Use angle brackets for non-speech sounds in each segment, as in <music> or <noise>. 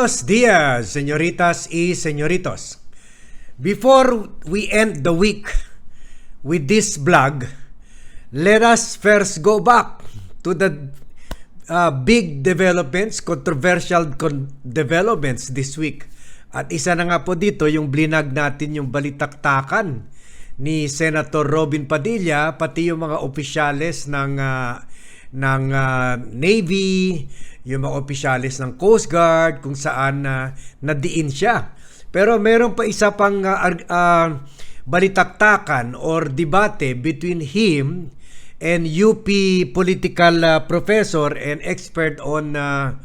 Buenos dias, señoritas y señoritos. Before we end the week with this vlog, let us first go back to the uh, big developments, controversial con- developments this week. At isa na nga po dito yung blinag natin yung balitaktakan ni Senator Robin Padilla pati yung mga opisyales ng ah, ng ah, Navy, yung mga opisyalis ng Coast Guard kung saan na nadiin siya. Pero meron pa isa pang ar- ah, balitaktakan or debate between him and UP political ah, professor and expert on ah,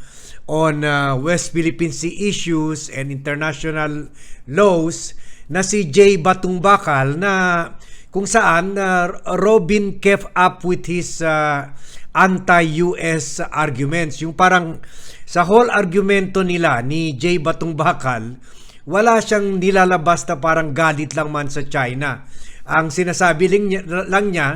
on ah, West Philippine Sea issues and international laws na si Jay Batungbakal na kung saan ah, Robin kept up with his ah, anti-US arguments. Yung parang sa whole argumento nila ni Jay Batungbakal, wala siyang nilalabas na parang galit lang man sa China. Ang sinasabi lang niya, lang niya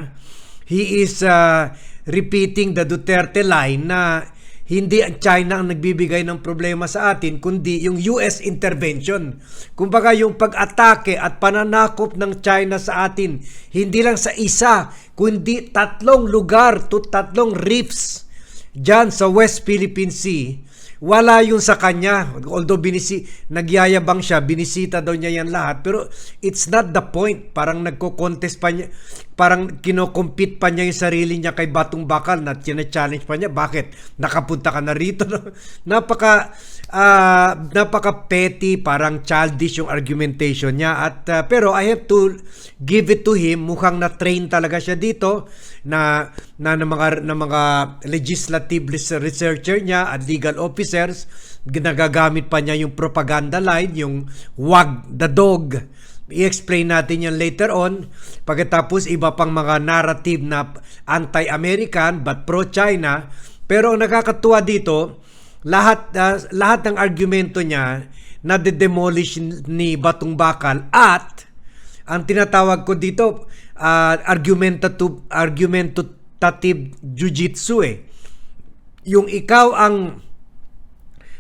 he is uh, repeating the Duterte line na hindi ang China ang nagbibigay ng problema sa atin, kundi yung US intervention. Kumbaga yung pag-atake at pananakop ng China sa atin, hindi lang sa isa, kundi tatlong lugar to tatlong reefs dyan sa West Philippine Sea. Wala yun sa kanya. Although binisi, nagyayabang siya, binisita daw niya yan lahat. Pero it's not the point. Parang nagko-contest pa niya, parang kinocompete pa niya yung sarili niya kay Batong Bakal na challenge pa niya. Bakit? Nakapunta ka na rito. <laughs> napaka, ah, napaka petty, parang childish yung argumentation niya. At, ah, pero I have to give it to him. Mukhang na-train talaga siya dito na, na, ng mga, ng mga legislative researcher niya at legal officers ginagagamit pa niya yung propaganda line, yung wag the dog. I-explain natin yan later on. Pagkatapos iba pang mga narrative na anti-American but pro-China. Pero ang nakakatuwa dito, lahat ah, lahat ng argumento niya na demolish ni Batong Bakal at ang tinatawag ko dito uh, argumentative argumentative jiu-jitsu eh. Yung ikaw ang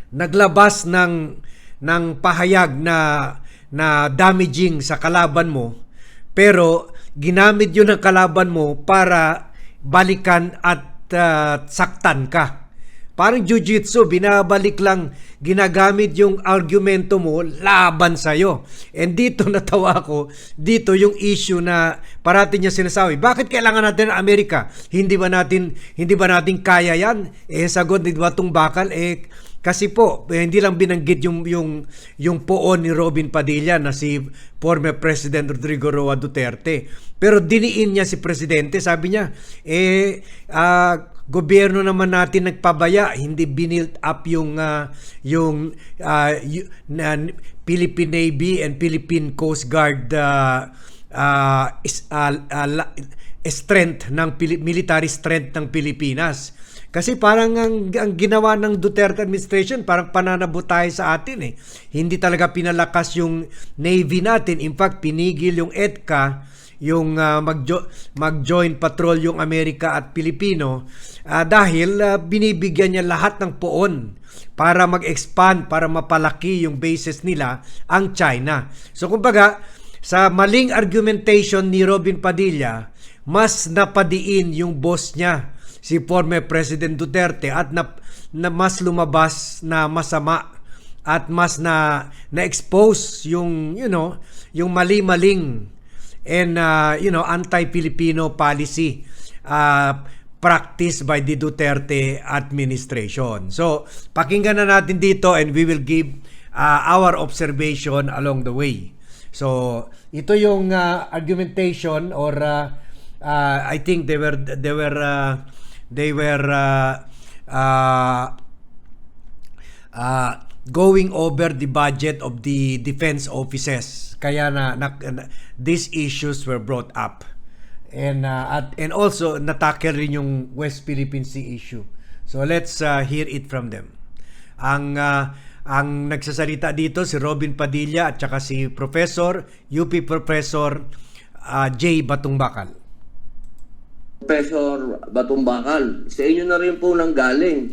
naglabas ng ng pahayag na na damaging sa kalaban mo pero ginamit yun ng kalaban mo para balikan at uh, saktan ka. Parang jiu-jitsu, binabalik lang, ginagamit yung argumento mo laban sa'yo. And dito <laughs> natawa ko, dito yung issue na parati niya sinasabi, bakit kailangan natin ang Amerika? Hindi ba natin, hindi ba natin kaya yan? Eh, sagot ni Batong Bakal, eh, kasi po, eh, hindi lang binanggit yung, yung, yung poon ni Robin Padilla na si former President Rodrigo Roa Duterte. Pero diniin niya si Presidente, sabi niya, eh, ah, gobyerno naman natin nagpabaya, hindi binilt up yung uh, yung uh, na, Philippine Navy and Philippine Coast Guard uh, uh, is, uh, uh, strength ng military strength ng Pilipinas. Kasi parang ang, ang ginawa ng Duterte administration, parang pananabot tayo sa atin eh. Hindi talaga pinalakas yung Navy natin. In fact, pinigil yung EDCA yung uh, magjo- mag-join patrol yung Amerika at Pilipino uh, dahil uh, binibigyan niya lahat ng poon para mag-expand, para mapalaki yung bases nila ang China. So kumbaga, sa maling argumentation ni Robin Padilla, mas napadiin yung boss niya, si former President Duterte at na, na mas lumabas na masama at mas na na-expose yung you know, yung mali-maling and uh, you know anti-Filipino policy uh, practiced by the Duterte administration. So, pakinggan na natin dito and we will give uh, our observation along the way. So, ito yung uh, argumentation or uh, uh, I think they were they were uh, they were uh, uh, uh, going over the budget of the defense offices. Kaya na, na, na these issues were brought up. And uh, at and also natackle rin yung West Philippine Sea issue. So let's uh, hear it from them. Ang uh, ang nagsasalita dito si Robin Padilla at saka si Professor UP Professor uh, J Batungbakal. Professor Batumbakal, sa inyo na rin po nang galing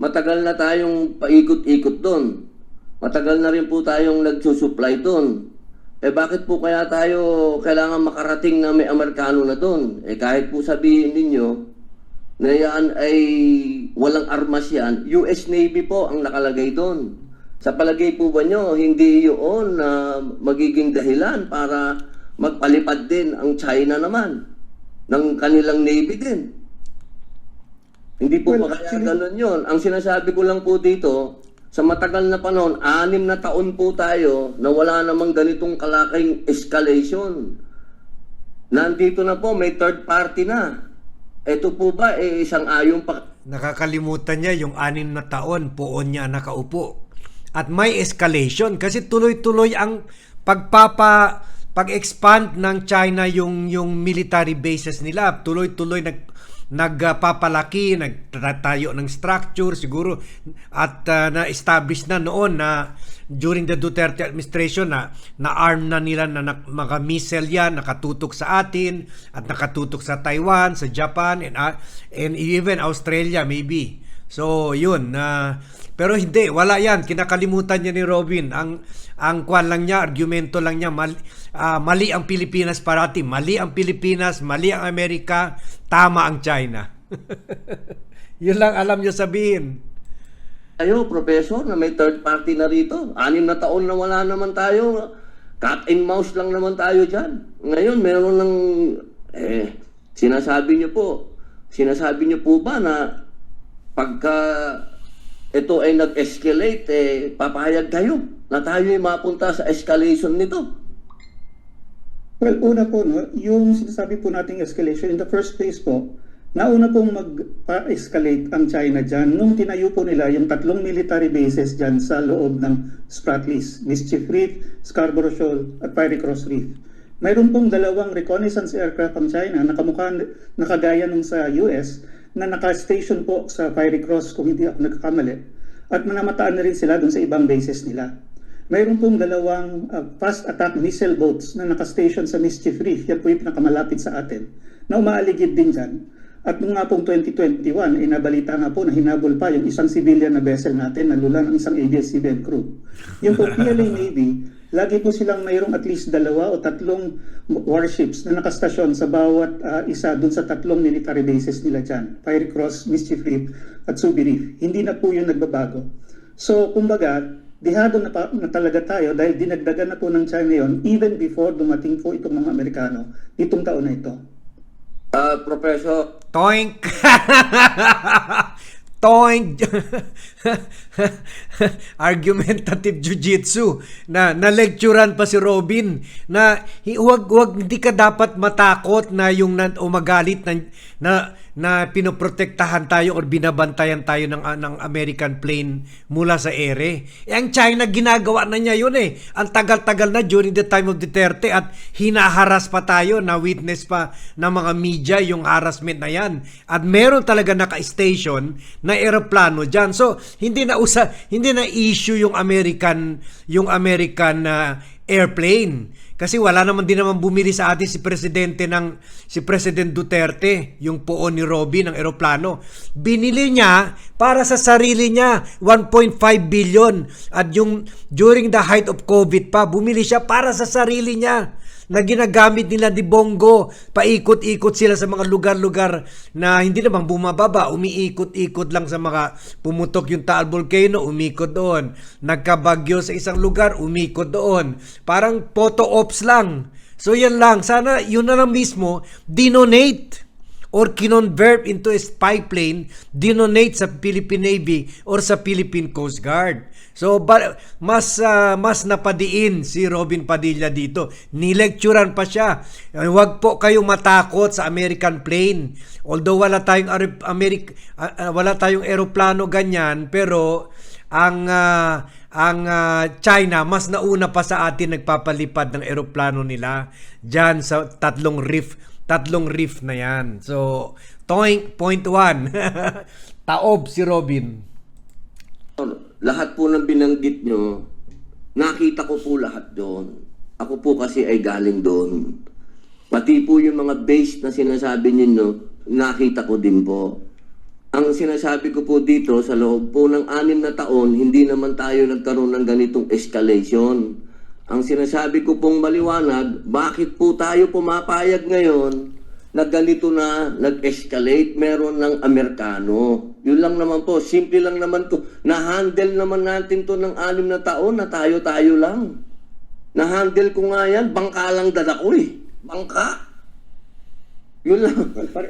matagal na tayong paikot-ikot doon. Matagal na rin po tayong nagsusupply doon. Eh bakit po kaya tayo kailangan makarating na may Amerikano na doon? Eh kahit po sabihin ninyo na yan ay walang armas yan, US Navy po ang nakalagay doon. Sa palagay po ba nyo, hindi yun na magiging dahilan para magpalipad din ang China naman ng kanilang Navy din? Hindi po Well, kaya ganun yun? Ang sinasabi ko lang po dito, sa matagal na panahon, anim na taon po tayo na wala namang ganitong kalaking escalation. Nandito na po, may third party na. Ito po ba, eh, isang ayong pa... Nakakalimutan niya yung anim na taon poon niya nakaupo. At may escalation kasi tuloy-tuloy ang pagpapa pag-expand ng China yung yung military bases nila. Tuloy-tuloy nag nagpapalaki, nagtatayo ng structure siguro at uh, na-establish na noon na during the Duterte administration na na-arm na nila na, na mga missile yan nakatutok sa atin at nakatutok sa Taiwan, sa Japan and, uh, and even Australia maybe. So yun na pero hindi wala yan kinakalimutan niya ni Robin ang ang kwan lang niya argumento lang niya mali, ah, mali ang Pilipinas parati mali ang Pilipinas mali ang Amerika tama ang China <laughs> yun lang alam niyo sabihin Ayo, professor, na may third party na rito. Anim na taon na wala naman tayo. Cat and mouse lang naman tayo dyan. Ngayon, meron ng... Eh, sinasabi niyo po, sinasabi niyo po ba na pagka ito ay nag-escalate, eh, papayag kayo na tayo ay mapunta sa escalation nito. Well, una po, no, yung sinasabi po nating escalation, in the first place po, nauna pong mag-escalate ang China dyan nung tinayo po nila yung tatlong military bases dyan sa loob ng Spratlys, Mischief Reef, Scarborough Shoal, at Fiery Cross Reef. Mayroon pong dalawang reconnaissance aircraft ang China na kamukha, nakagaya nung sa US na naka-station po sa Fiery Cross kung hindi ako nagkakamali. At manamataan na rin sila dun sa ibang bases nila. Mayroon pong dalawang uh, fast attack missile boats na nakastation sa Mischief Reef. Yan po yung pinakamalapit sa atin na umaaligid din dyan. At noong nga pong 2021, inabalita nga po na hinabol pa yung isang civilian na vessel natin na lula ng isang ABS-CBN crew. Yung po PLA Navy, lagi po silang mayroong at least dalawa o tatlong warships na nakastasyon sa bawat uh, isa dun sa tatlong military bases nila dyan. Fiery Cross, Mischief Reef at Subi Reef. Hindi na po yun nagbabago. So, kumbaga, dihado na, pa, na talaga tayo dahil dinagdagan na po ng China yon even before dumating po itong mga Amerikano itong taon na ito. Ah, professor, Toink! <laughs> Toink! <laughs> Argumentative jujitsu na na-lecturean pa si Robin na hi- wag wag hindi ka dapat matakot na yung na, o magalit na na, na pinoprotektahan tayo or binabantayan tayo ng ng American plane mula sa ere. Eh, ang China ginagawa na niya yun eh. Ang tagal-tagal na during the time of Duterte at hinaharas pa tayo na witness pa ng mga media yung harassment na yan. At meron talaga naka-station na eroplano diyan. So hindi na usa hindi na issue yung American yung American ah, airplane. Kasi wala naman din naman bumili sa atin si presidente ng si President Duterte, yung poon ni Robby ng eroplano. Binili niya para sa sarili niya 1.5 billion at yung during the height of COVID pa bumili siya para sa sarili niya na ginagamit nila di Bongo. Paikot-ikot sila sa mga lugar-lugar na hindi naman bumababa, umiikot-ikot lang sa mga pumutok yung Taal Volcano, umikot doon. Nagkabagyo sa isang lugar, umikot doon. Parang photo ops lang. So yan lang, sana yun na lang mismo, dinonate or kinonvert into a spy plane, dinonate sa Philippine Navy or sa Philippine Coast Guard. So ba, mas ah, mas napadiin si Robin Padilla dito. Nilecturean pa siya. Eh, Huwag po kayong matakot sa American plane. Although wala tayong ah, ah, wala tayong eroplano ganyan, pero ang ah, ang ah, China mas nauna pa sa atin nagpapalipad ng eroplano nila diyan sa tatlong reef tatlong reef na yan. So, toink, point one. <laughs> Taob si Robin. lahat po ng binanggit nyo, nakita ko po lahat doon. Ako po kasi ay galing doon. Pati po yung mga base na sinasabi ninyo, nakita ko din po. Ang sinasabi ko po dito, sa loob po ng anim na taon, hindi naman tayo nagkaroon ng ganitong escalation. Ang sinasabi ko pong maliwanag, bakit po tayo pumapayag ngayon na ganito na nag-escalate meron ng Amerikano. Yun lang naman po, simple lang naman to. Na-handle naman natin to ng anim na taon na tayo-tayo lang. Na-handle ko nga yan, bangka lang dala ko eh. Bangka. Yun lang.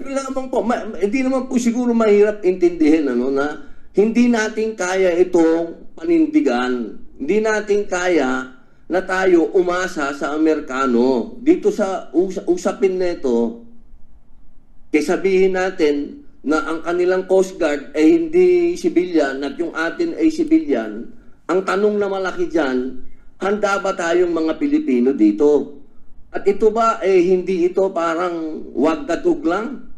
Yun lang naman po. Ma- hindi naman po siguro mahirap intindihin ano, na hindi natin kaya itong panindigan. Hindi natin kaya na tayo umasa sa Amerikano. Dito sa us- usapin na ito, kaya sabihin natin na ang kanilang Coast Guard ay hindi civilian at yung atin ay civilian, ang tanong na malaki dyan, handa ba tayong mga Pilipino dito? At ito ba, eh, hindi ito parang wag datug lang?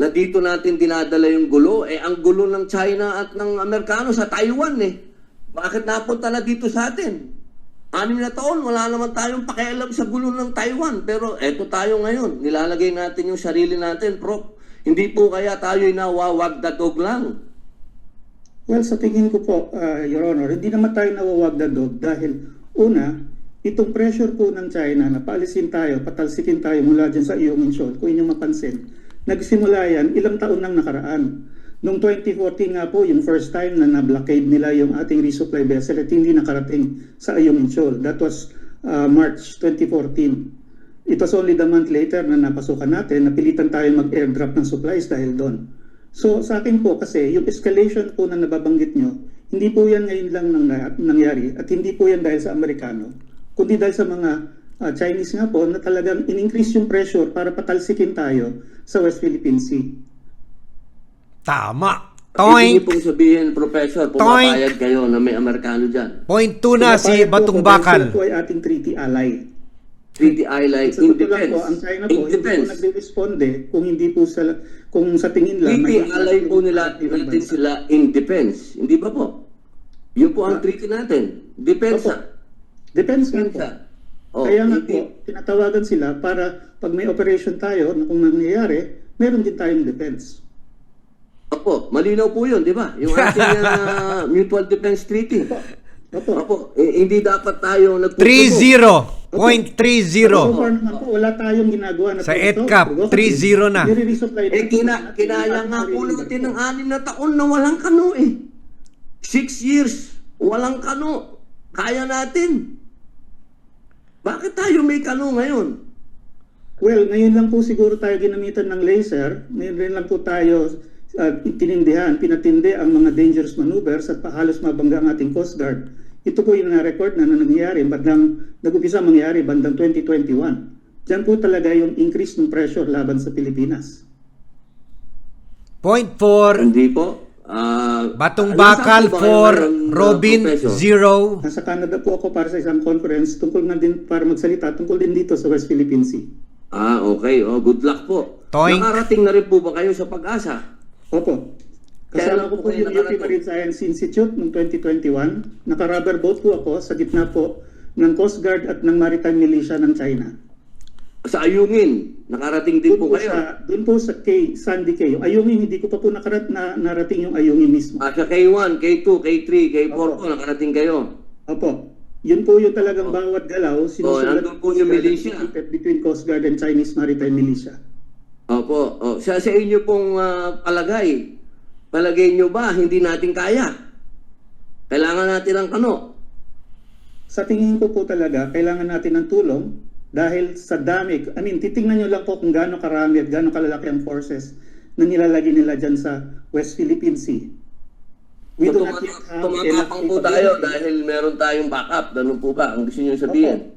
Na dito natin dinadala yung gulo? Eh, ang gulo ng China at ng Amerikano sa Taiwan eh. Bakit napunta na dito sa atin? Anim na taon, wala naman tayong pakialam sa gulo ng Taiwan. Pero eto tayo ngayon, nilalagay natin yung sarili natin, Prof. Hindi po kaya tayo nawawag datog lang. Well, sa tingin ko po, uh, Your Honor, hindi naman tayo nawawag na dog dahil una, itong pressure po ng China na paalisin tayo, patalsikin tayo mula dyan sa iyong Shoal, kung inyong mapansin, nagsimula yan ilang taon nang nakaraan. Noong 2014 nga po, yung first time na na-blockade nila yung ating resupply vessel at hindi nakarating sa Ayungin Shoal. That was uh, March 2014. It was only the month later na napasukan natin, napilitan tayo mag-airdrop ng supplies dahil doon. So sa akin po kasi yung escalation po na nababanggit nyo, hindi po yan ngayon lang nang, nangyari at hindi po yan dahil sa Amerikano, kundi dahil sa mga ah, Chinese nga po na talagang in-increase yung pressure para patalsikin tayo sa West Philippine Sea. Tama. Ibig Toink. pong sabihin, Professor, pumapayag kayo na may Amerikano dyan. Point 2 na si Pinapayag po Batong Bakal. Po ay ating treaty ally. Treaty Island, Sa in totoo lang defense. po, ang China po, In hindi po defense. nagre-responde kung hindi po sa, kung sa tingin lang. Treaty ally po nila, natin sila in defense. Hindi ba po? Yun po ang treaty natin. Depensa. Depends nga po. Depensa. Oh, Kaya nga hindi- po, tinatawagan sila para pag may operation tayo, na kung nangyayari, meron din tayong defense. Opo, malinaw po yun, di ba? Yung <laughs> ating ah, Mutual Defense Treaty. Opo. Opo, eh, hindi dapat tayo nagtutubo. 3-0. Point So 3-0. far naman po, wala tayong ginagawa na Sa Pero, 3-0 na. nire-resupply Eh, kina, kinaya nga po natin ng anim na taon na walang kano eh. Six years, walang kano. Kaya natin. Bakit tayo may kano ngayon? Well, ngayon lang po siguro tayo ginamitan ng laser. Ngayon rin lang po tayo uh, tinindihan, pinatindi ang mga dangerous maneuvers at halos mabangga ang ating Coast Guard. Ito po yung na-record na, na nangyayari, bandang, nag-upisa mangyari bandang 2021. Diyan po talaga yung increase ng pressure laban sa Pilipinas. Point 4. Hindi po. Ah, Batong nasaan Bakal ba for ah, Robin Professor? 0. Nasa Canada po ako para sa isang conference tungkol na din para magsalita tungkol din dito sa West Philippine Sea. Ah, okay. Oh, good luck po. Toink. Nakarating na rin po ba kayo sa pag-asa? Opo. Kasama ko po yung UP. Marine Science Institute noong 2021. Naka-rubber boat po ako sa gitna po ng Coast Guard at ng Maritime Militia ng China. Sa Ayungin, nakarating din Doon po kayo. sa, doon po sa K, Sandy K. Yung Ayungin, hindi ko pa po nakarat, na, narating yung Ayungin mismo. Ah, sa K1, K2, K3, K4 Opo. po, nakarating kayo. Opo. Yun po yung talagang bawat galaw. sinusunod nandun po yung militia. Between Coast Guard and Chinese Maritime Militia. Opo. Oh, sa, sa inyo pong ah, palagay, palagay nyo ba hindi natin kaya? Kailangan natin ng kano. Sa tingin ko po talaga, kailangan natin ng tulong dahil sa dami, I mean, titingnan nyo lang po kung gaano karami at gaano kalalaki ang forces na nilalagay nila dyan sa West Philippine Sea. We do not yet have Tumatapang po tayo capability. dahil meron tayong backup. Ganun po ba? Ang gusto nyo sabihin?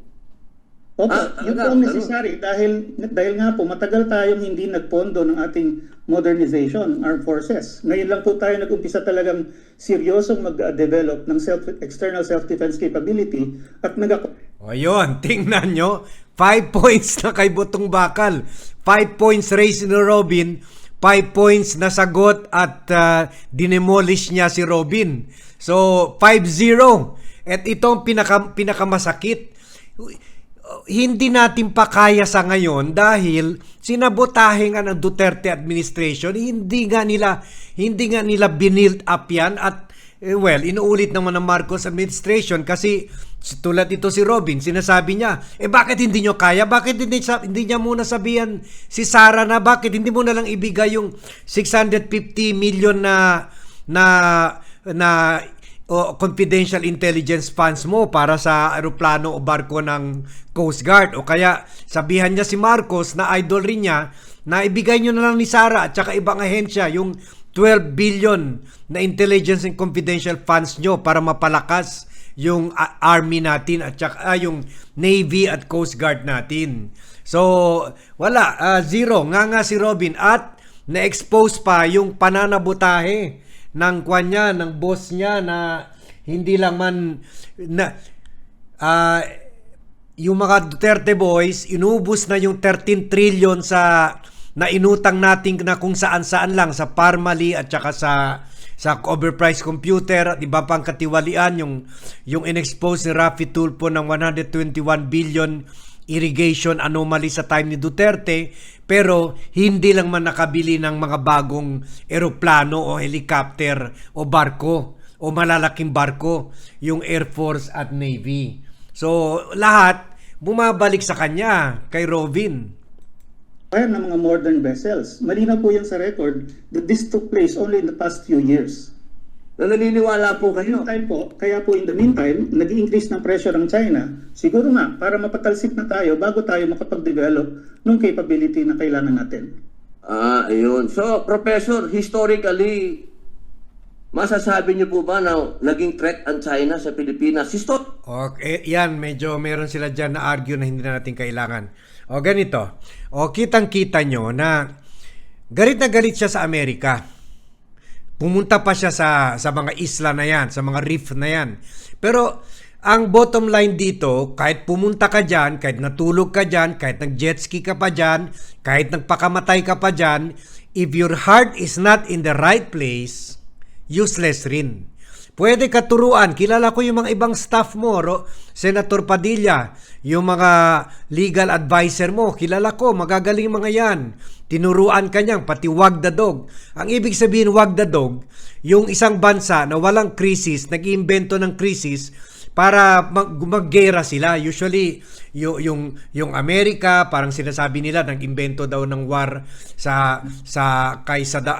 Opo, Ah, yun po ang necessary dahil, dahil nga po matagal tayong hindi nagpondo ng ating modernization, armed forces. Ngayon lang po tayo nag-umpisa talagang seryosong mag-develop ng self, external self-defense capability at nag O yun, <laughs> tingnan nyo. 5 points na kay Butong Bakal. 5 points race ni Robin. 5 points na sagot at uh, dinemolish niya si Robin. So, 5-0. At ito ang pinaka, pinakamasakit. Hindi natin pa kaya sa ngayon dahil sinabotahe nga ng Duterte administration, hindi nga nila hindi nga nila binild up yan at eh, well, inuulit naman ng Marcos administration kasi tulad ito si Robin, sinasabi niya, eh bakit hindi nyo kaya? Bakit hindi, hindi niya muna sabihan si Sara na bakit hindi mo na lang ibigay yung 650 million na na na o confidential intelligence funds mo para sa aeroplano o barko ng Coast Guard o kaya sabihan niya si Marcos na idol rin niya na ibigay niyo na lang ni Sara at saka ibang ahensya yung 12 billion na intelligence and confidential funds nyo para mapalakas yung a- army natin at saka ah, yung navy at coast guard natin. So, wala, ah, zero. Nga nga si Robin at na-expose pa yung pananabutahe ng kwan niya, ng boss niya na hindi lang man na ah, yung mga Duterte boys, inubos na yung 13 trillion sa na inutang natin na kung saan-saan lang sa Parmali at saka sa sa overpriced computer. At iba pang katiwalian yung yung inexpose ni Rafi Tulfo ng 121 billion irrigation anomaly sa time ni Duterte pero hindi lang man nakabili ng mga bagong eroplano o helicopter o barko o malalaking barko yung Air Force at Navy. So lahat bumabalik sa kanya kay Robin. Kaya ng mga modern vessels. Malinaw po yan sa record that this took place only in the past few years. Na naniniwala po kayo. Meantime po, kaya po in the meantime, nag-increase ng pressure ng China. Siguro nga, para mapatalsik na tayo bago tayo makapag-develop ng capability na kailangan natin. Ah, ayun. So, Professor, historically, masasabi niyo po ba na naging threat ang China sa Pilipinas? Histo- Okay, yan, medyo meron sila dyan na argue na hindi na natin kailangan. O ganito, o kitang-kita nyo na galit na galit siya sa Amerika. Pumunta pa siya sa, sa mga isla na yan, sa mga reef na yan. Pero ang bottom line dito, kahit pumunta ka dyan, kahit natulog ka dyan, kahit nag-jet ski ka pa dyan, kahit nagpakamatay ka pa dyan, if your heart is not in the right place, useless rin. Pwede ka turuan. Kilala ko yung mga ibang staff mo, Ro, Senator Padilla, yung mga legal advisor mo. Kilala ko, magagaling mga yan. Tinuruan ka niyang, pati wag the dog. Ang ibig sabihin wag the dog, yung isang bansa na walang krisis, nag-iimbento ng krisis, para mag maggera sila. Usually, yung, yung, yung Amerika, parang sinasabi nila, nag-imbento daw ng war sa, sa kay Saddam,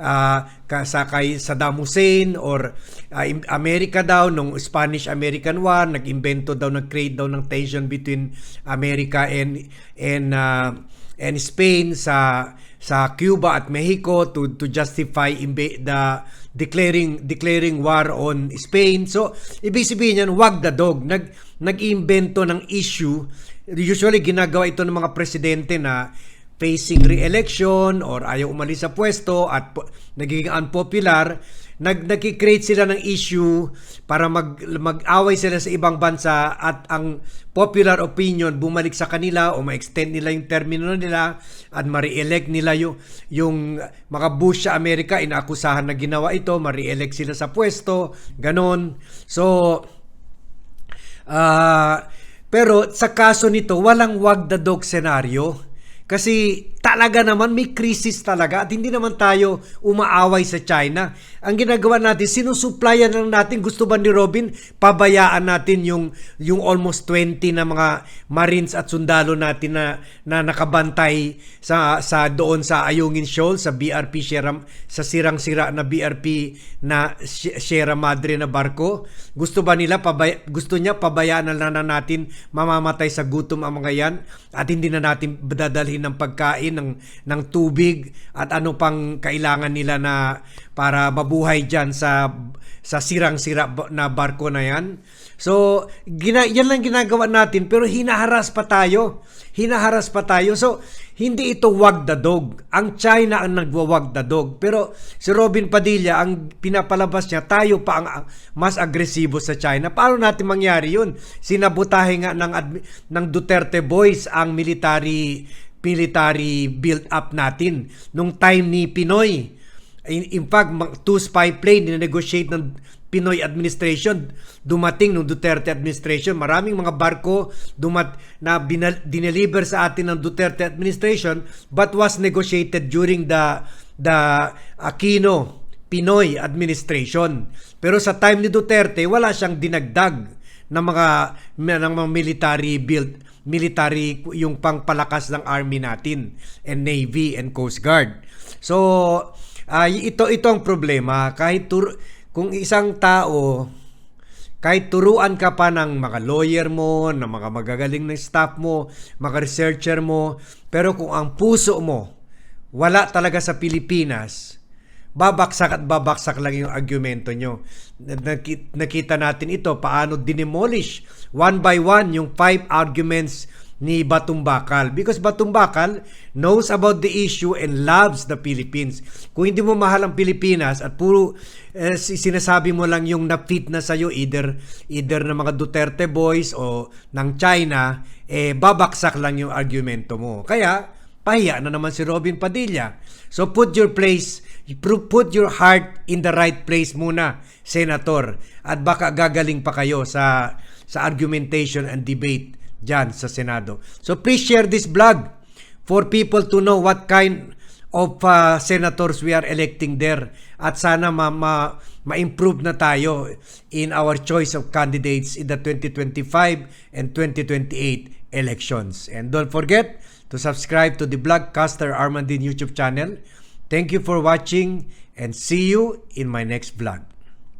ah, ka- sa kay Saddam Hussein or ah, im- Amerika daw, nung Spanish-American War, nag-imbento daw, nag-create daw ng tension between America and, and, ah, and Spain sa sa Cuba at Mexico to to justify imbe- the declaring declaring war on Spain. So, ibig sabihin yan, wag the dog. Nag nag-imbento ng issue. Usually ginagawa ito ng mga presidente na facing re-election or ayaw umalis sa pwesto at nagiging unpopular, nag nagki-create sila ng issue para mag mag-away sila sa ibang bansa at ang popular opinion bumalik sa kanila o ma-extend nila yung termino nila at ma-re-elect nila yung yung mga Bush sa Amerika inaakusahan na ginawa ito, ma-re-elect sila sa pwesto, ganon. So Ah, pero sa kaso nito, walang wag the dog scenario. Kasi talaga naman may crisis talaga at hindi naman tayo umaaway sa China. Ang ginagawa natin, sinusupplyan lang natin. Gusto ba ni Robin, pabayaan natin yung, yung almost 20 na mga Marines at sundalo natin na, na nakabantay sa, sa doon sa Ayungin Shoal, sa BRP Sierra, sa sirang-sira na BRP na Si- Sierra Madre na barko. Gusto ba nila, pabay, gusto niya pabayaan na lang na natin mamamatay sa gutom ang mga yan at hindi na natin dadalhin ng pagkain, ng, ng tubig at ano pang kailangan nila na para mabuhay dyan sa sa sirang-sira na barko na yan. So, gina, yan lang ginagawa natin pero hinaharas pa tayo. Hinaharas pa tayo. So, hindi ito wag the dog. Ang China ang nagwawag the dog. Pero si Robin Padilla, ang pinapalabas niya, tayo pa ang mas agresibo sa China. Paano natin mangyari yun? Sinabotahe nga ng, ng Duterte boys ang military military build up natin nung time ni Pinoy In, in fact, two spy plane negotiate ng Pinoy administration dumating nung Duterte administration. Maraming mga barko dumat na binal, dineliver sa atin ng Duterte administration but was negotiated during the the Aquino Pinoy administration. Pero sa time ni Duterte, wala siyang dinagdag ng mga ng mga military build military yung pangpalakas ng army natin and navy and coast guard. So ah, ito ito ang problema kahit tur- kung isang tao kahit turuan ka pa ng mga lawyer mo, ng mga magagaling na staff mo, mga researcher mo, pero kung ang puso mo wala talaga sa Pilipinas, babaksak at babaksak lang yung argumento nyo. Naki- Nakita natin ito, paano dinemolish one by one yung five arguments ni Batong Bakal. Because Batong Bakal knows about the issue and loves the Philippines. Kung hindi mo mahal ang Pilipinas at puro eh, si- sinasabi mo lang yung na-fit na sa'yo either, either ng mga Duterte boys o ng China, eh babaksak lang yung argumento mo. Kaya, pahiya na naman si Robin Padilla. So put your place, put your heart in the right place muna, Senator. At baka gagaling pa kayo sa sa argumentation and debate dyan sa Senado. So please share this blog for people to know what kind of uh, senators we are electing there at sana ma, ma, ma-improve na tayo in our choice of candidates in the 2025 and 2028 elections. And don't forget to subscribe to the Blogcaster Armandin YouTube channel. Thank you for watching and see you in my next vlog.